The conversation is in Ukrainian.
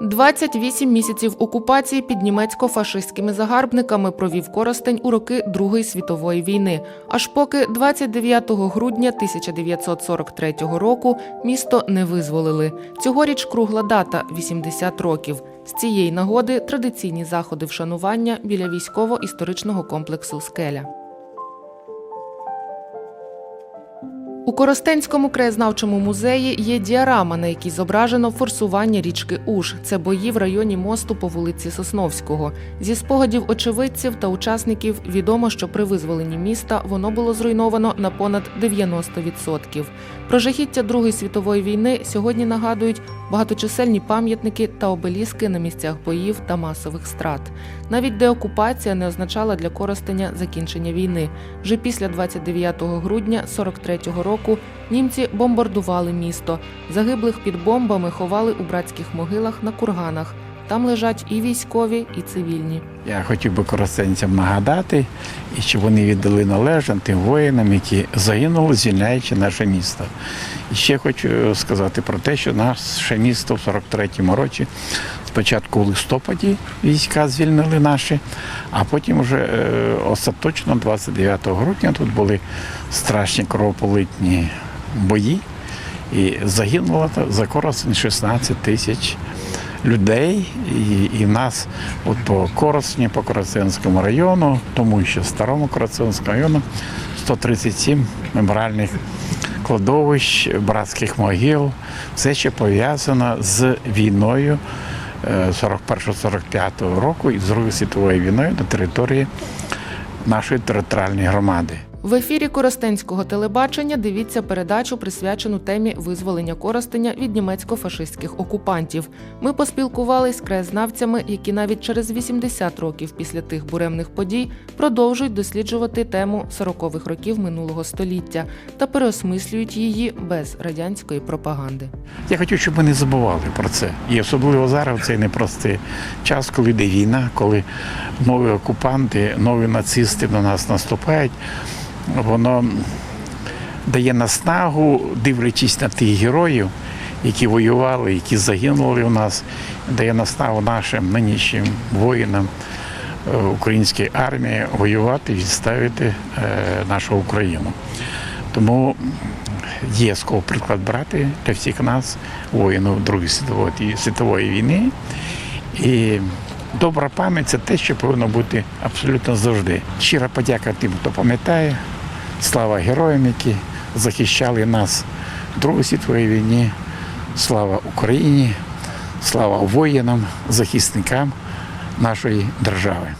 28 місяців окупації під німецько-фашистськими загарбниками провів Коростень у роки Другої світової війни, аж поки 29 грудня 1943 року місто не визволили. Цьогоріч кругла дата 80 років. З цієї нагоди традиційні заходи вшанування біля військово-історичного комплексу Скеля. У Коростенському краєзнавчому музеї є діарама, на якій зображено форсування річки Уж. Це бої в районі мосту по вулиці Сосновського. Зі спогадів очевидців та учасників відомо, що при визволенні міста воно було зруйновано на понад 90%. Про жахіття Другої світової війни сьогодні нагадують багаточисельні пам'ятники та обеліски на місцях боїв та масових страт. Навіть деокупація не означала для Коростеня закінчення війни. Вже після 29 грудня 43-го року німці бомбардували місто. Загиблих під бомбами ховали у братських могилах на курганах. Там лежать і військові, і цивільні. Я хотів би коростенцям нагадати, і щоб вони віддали належне тим воїнам, які загинули, звільняючи наше місто. І ще хочу сказати про те, що наше місто в 43-му році спочатку в листопаді війська звільнили наші, а потім вже е, остаточно 29 грудня тут були страшні кровополитні бої. І загинуло за Коростень 16 тисяч людей. І, в нас от по Коростені, по Коростенському району, тому що старому Коростенському району 137 меморіальних кладовищ, братських могил, все ще пов'язано з війною 41-45 року і з Другої світової війною на території нашої територіальної громади. В ефірі Коростенського телебачення дивіться передачу, присвячену темі визволення Коростеня від німецько-фашистських окупантів. Ми поспілкувались з краєзнавцями, які навіть через 80 років після тих буремних подій продовжують досліджувати тему 40-х років минулого століття та переосмислюють її без радянської пропаганди. Я хочу, щоб ми не забували про це. І особливо зараз в цей непростий час, коли йде війна, коли нові окупанти, нові нацисти на нас наступають, воно дає наснагу, дивлячись на тих героїв, які воювали, які загинули у нас, дає наснагу нашим нинішнім воїнам е, української армії воювати, і відставити е, нашу Україну. Тому є з кого приклад брати для всіх нас, воїнів Другої світової, світової війни. І добра пам'ять це те, що повинно бути абсолютно завжди. Щира подяка тим, хто пам'ятає. Слава героям, які захищали нас в Другій світовій війні. Слава Україні, слава воїнам, захисникам нашої держави.